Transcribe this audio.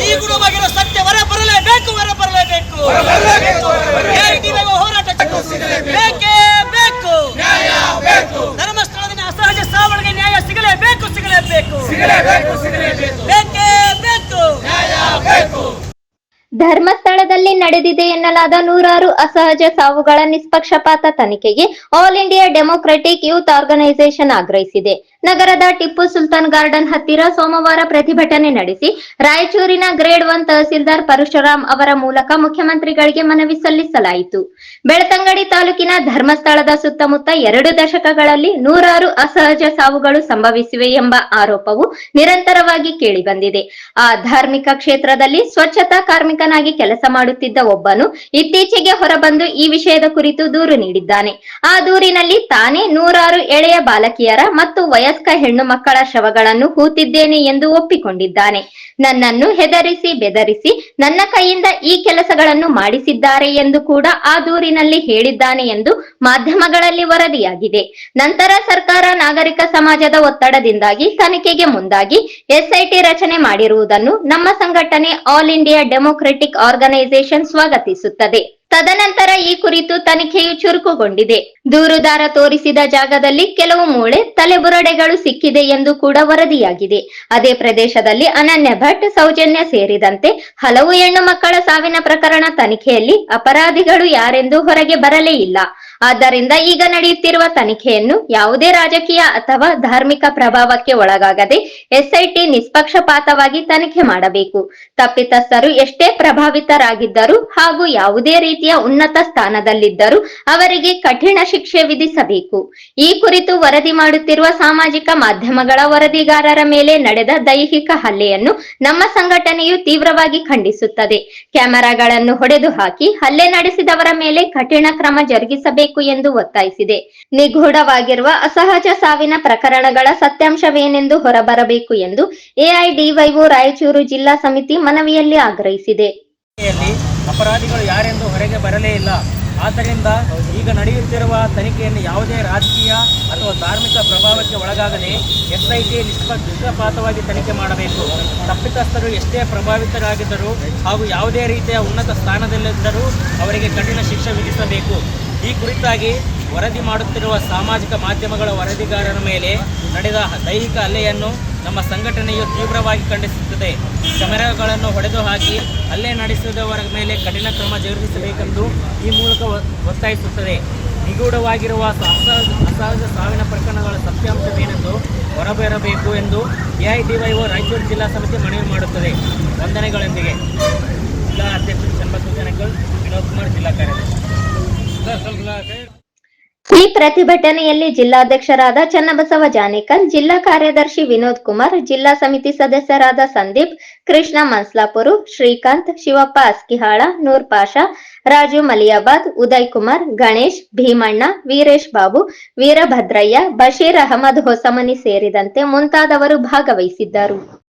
ನಿಗೂಢವಾಗಿರೋ ಸತ್ಯ ಹೊರ ಬರಲೇಬೇಕು ಹೊರ ಬರಲೇಬೇಕು. ಹೋರಾಟ ಬೇಕೇ ಬೇಕು. ಧರ್ಮಸ್ಥಳದಿಂದ ಅಸಹಜ ಸಾವುಗಳಿಗೆ ನ್ಯಾಯ ಸಿಗಲೇಬೇಕು ಸಿಗಲೇಬೇಕು. ಬೇಕೇ ಬೇಕು. ಧರ್ಮಸ್ಥಳದಲ್ಲಿ ನಡೆದಿದೆ ಎನ್ನಲಾದ ನೂರಾರು ಅಸಹಜ ಸಾವುಗಳ ನಿಷ್ಪಕ್ಷಪಾತ ತನಿಖೆಗೆ all India democratic youth organisation ಆಗ್ರಹಿಸಿದೆ. ನಗರದ ಟಿಪ್ಪು ಸುಲ್ತಾನ್ ಗಾರ್ಡನ್ ಹತ್ತಿರ ಸೋಮವಾರ ಪ್ರತಿಭಟನೆ ನಡೆಸಿ, ರಾಯಚೂರಿನ ಗ್ರೇಡ್ ಒನ್ ತಹಸೀಲ್ದಾರ್ ಪರಶುರಾಮ್ ಅವರ ಮೂಲಕ ಮುಖ್ಯಮಂತ್ರಿಗಳಿಗೆ ಮನವಿ ಸಲ್ಲಿಸಲಾಯಿತು. ಬೆಳ್ತಂಗಡಿ ತಾಲೂಕಿನ ಧರ್ಮಸ್ಥಳದ ಸುತ್ತಮುತ್ತ ಎರಡು ದಶಕಗಳಲ್ಲಿ ನೂರಾರು ಅಸಹಜ ಸಾವುಗಳು ಸಂಭವಿಸಿವೆ ಎಂಬ ಆರೋಪವು ನಿರಂತರವಾಗಿ ಕೇಳಿಬಂದಿದೆ. ಆ ಧಾರ್ಮಿಕ ಕ್ಷೇತ್ರದಲ್ಲಿ ಸ್ವಚ್ಛತಾ ಕಾರ್ಮಿಕನಾಗಿ ಕೆಲಸ ಮಾಡುತ್ತಿದ್ದ ಒಬ್ಬನು ಇತ್ತೀಚೆಗೆ ಹೊರಬಂದು ಈ ವಿಷಯದ ಕುರಿತು ದೂರು ನೀಡಿದ್ದಾನೆ. ಆ ದೂರಿನಲ್ಲಿ ತಾನೇ ನೂರಾರು ಎಳೆಯ ಬಾಲಕಿಯರ ಮತ್ತು ವಯಸ್ಕ ಹೆಣ್ಣು ಮಕ್ಕಳ ಶವಗಳನ್ನು ಕೂತಿದ್ದೇನೆ ಎಂದು ಒಪ್ಪಿಕೊಂಡಿದ್ದಾನೆ. ನನ್ನನ್ನು ಹೆದರಿಸಿ ಬೆದರಿಸಿ ನನ್ನ ಕೈಯಿಂದ ಈ ಕೆಲಸಗಳನ್ನು ಮಾಡಿಸಿದ್ದಾರೆ ಎಂದು ಕೂಡ ಆ ದೂರಿನಲ್ಲಿ ಹೇಳಿದ್ದಾನೆ ಎಂದು ಮಾಧ್ಯಮಗಳಲ್ಲಿ ವರದಿಯಾಗಿದೆ. ನಂತರ ಸರ್ಕಾರ ನಾಗರಿಕ ಸಮಾಜದ ಒತ್ತಡದಿಂದಾಗಿ ತನಿಖೆಗೆ ಮುಂದಾಗಿ ಎಸ್ಐಟಿ ರಚನೆ ಮಾಡಿರುವುದನ್ನು ನಮ್ಮ ಸಂಘಟನೆ ಆಲ್ ಇಂಡಿಯಾ ಡೆಮೊಕ್ರೆಟಿಕ್ ಆರ್ಗನೈಸೇಷನ್ ಸ್ವಾಗತಿಸುತ್ತದೆ. ತದನಂತರ ಈ ಕುರಿತು ತನಿಖೆಯು ಚುರುಕುಗೊಂಡಿದೆ. ದೂರುದಾರ ತೋರಿಸಿದ ಜಾಗದಲ್ಲಿ ಕೆಲವು ಮೂಳೆ, ತಲೆಬುರಡೆಗಳು ಸಿಕ್ಕಿದೆ ಎಂದು ಕೂಡ ವರದಿಯಾಗಿದೆ. ಅದೇ ಪ್ರದೇಶದಲ್ಲಿ ಅನನ್ಯ ಭಟ್, ಸೌಜನ್ಯ ಸೇರಿದಂತೆ ಹಲವು ಹೆಣ್ಣು ಮಕ್ಕಳ ಸಾವಿನ ಪ್ರಕರಣ ತನಿಖೆಯಲ್ಲಿ ಅಪರಾಧಿಗಳು ಯಾರೆಂದು ಹೊರಗೆ ಬರಲೇ ಇಲ್ಲ. ಆದ್ದರಿಂದ ಈಗ ನಡೆಯುತ್ತಿರುವ ತನಿಖೆಯನ್ನು ಯಾವುದೇ ರಾಜಕೀಯ ಅಥವಾ ಧಾರ್ಮಿಕ ಪ್ರಭಾವಕ್ಕೆ ಒಳಗಾಗದೆ ಎಸ್ಐಟಿ ನಿಷ್ಪಕ್ಷಪಾತವಾಗಿ ತನಿಖೆ ಮಾಡಬೇಕು. ತಪ್ಪಿತಸ್ಥರು ಎಷ್ಟೇ ಪ್ರಭಾವಿತರಾಗಿದ್ದರೂ ಹಾಗೂ ಯಾವುದೇ ರೀತಿಯ ಉನ್ನತ ಸ್ಥಾನದಲ್ಲಿದ್ದರೂ ಅವರಿಗೆ ಕಠಿಣ ಶಿಕ್ಷೆ ವಿಧಿಸಬೇಕು. ಈ ಕುರಿತು ವರದಿ ಮಾಡುತ್ತಿರುವ ಸಾಮಾಜಿಕ ಮಾಧ್ಯಮಗಳ ವರದಿಗಾರರ ಮೇಲೆ ನಡೆದ ದೈಹಿಕ ಹಲ್ಲೆಯನ್ನು ನಮ್ಮ ಸಂಘಟನೆಯು ತೀವ್ರವಾಗಿ ಖಂಡಿಸುತ್ತದೆ. ಕ್ಯಾಮೆರಾಗಳನ್ನು ಹೊಡೆದು ಹಾಕಿ ಹಲ್ಲೆ ನಡೆಸಿದವರ ಮೇಲೆ ಕಠಿಣ ಕ್ರಮ ಜರುಗಿಸಬೇಕು. ಎಂದು ಒತ್ತಾಯಿಸಿದೆ. ನಿಗೂಢವಾಗಿರುವ ಅಸಹಜ ಸಾವಿನ ಪ್ರಕರಣಗಳ ಸತ್ಯಾಂಶವೇನೆಂದು ಹೊರಬರಬೇಕು ಎಂದು ಎಐಡಿವೈಒ ರಾಯಚೂರು ಜಿಲ್ಲಾ ಸಮಿತಿ ಮನವಿಯಲ್ಲಿ ಆಗ್ರಹಿಸಿದೆ. ಅಪರಾಧಿಗಳು ಯಾರೆಂದು ಹೊರಗೆ ಬರಲೇ ಇಲ್ಲ. ಆದ್ದರಿಂದ ಈಗ ನಡೆಯುತ್ತಿರುವ ತನಿಖೆಯನ್ನು ಯಾವುದೇ ರಾಜಕೀಯ ಅಥವಾ ಧಾರ್ಮಿಕ ಪ್ರಭಾವಕ್ಕೆ ಒಳಗಾಗದೆ ಎಸ್ಐಟಿ ನಿಷ್ಪಕ್ಷಪಾತವಾಗಿ ತನಿಖೆ ಮಾಡಬೇಕು. ತಪ್ಪಿತಸ್ಥರು ಎಷ್ಟೇ ಪ್ರಭಾವಿತರಾಗಿದ್ದರೂ ಹಾಗೂ ಯಾವುದೇ ರೀತಿಯ ಉನ್ನತ ಸ್ಥಾನದಲ್ಲಿದ್ದರೂ ಅವರಿಗೆ ಕಠಿಣ ಶಿಕ್ಷೆ ವಿಧಿಸಬೇಕು. ಈ ಕುರಿತಾಗಿ ವರದಿ ಮಾಡುತ್ತಿರುವ ಸಾಮಾಜಿಕ ಮಾಧ್ಯಮಗಳ ವರದಿಗಾರರ ಮೇಲೆ ನಡೆದ ದೈಹಿಕ ಹಲ್ಲೆಯನ್ನು ನಮ್ಮ ಸಂಘಟನೆಯು ತೀವ್ರವಾಗಿ ಖಂಡಿಸುತ್ತದೆ. ಕ್ಯಾಮೆರಾಗಳನ್ನು ಹೊಡೆದು ಹಾಕಿ ಹಲ್ಲೆ ನಡೆಸಿದವರ ಮೇಲೆ ಕಠಿಣ ಕ್ರಮ ಜರುಗಿಸಬೇಕೆಂದು ಈ ಮೂಲಕ ಒತ್ತಾಯಿಸುತ್ತದೆ. ನಿಗೂಢವಾಗಿರುವ ಅಸಹಜ ಅಸಹಜ ಸಾವಿನ ಪ್ರಕರಣಗಳ ಸತ್ಯಾಂಶವೇನೆಂದು ಹೊರಬರಬೇಕು ಎಂದು ಎಐಡಿವೈಒ ರಾಯಚೂರು ಜಿಲ್ಲಾ ಸಮಿತಿ ಮನವಿ ಮಾಡುತ್ತದೆ. ವಂದನೆಗಳೊಂದಿಗೆ. ಜಿಲ್ಲಾ ಅಧ್ಯಕ್ಷರು ಚನ್ನಬಸವ ಜನಕಲ್ ವಿನೋದ್ ಕುಮಾರ್ ಜಿಲ್ಲಾ ಕಾರ್ಯದರ್ಶಿ. ಈ ಪ್ರತಿಭಟನೆಯಲ್ಲಿ ಜಿಲ್ಲಾಧ್ಯಕ್ಷರಾದ ಚನ್ನಬಸವ ಜಾನೇಕಲ್ ಜಿಲ್ಲಾ ಕಾರ್ಯದರ್ಶಿ ವಿನೋದ್ ಕುಮಾರ್, ಜಿಲ್ಲಾ ಸಮಿತಿ ಸದಸ್ಯರಾದ ಸಂದೀಪ್, ಕೃಷ್ಣ ಮನ್ಸ್ಲಾಪುರು, ಶ್ರೀಕಾಂತ್, ಶಿವಪ್ಪ ಅಸ್ಕಿಹಾಳ, ನೂರ್ ಪಾಷಾ, ರಾಜು ಮಲಿಯಾಬಾದ್, ಉದಯ್ ಕುಮಾರ್, ಗಣೇಶ್, ಭೀಮಣ್ಣ, ವೀರೇಶ್ ಬಾಬು, ವೀರಭದ್ರಯ್ಯ, ಬಶೀರ್ ಅಹಮದ್ ಹೊಸಮನಿ ಸೇರಿದಂತೆ ಮುಂತಾದವರು ಭಾಗವಹಿಸಿದ್ದರು.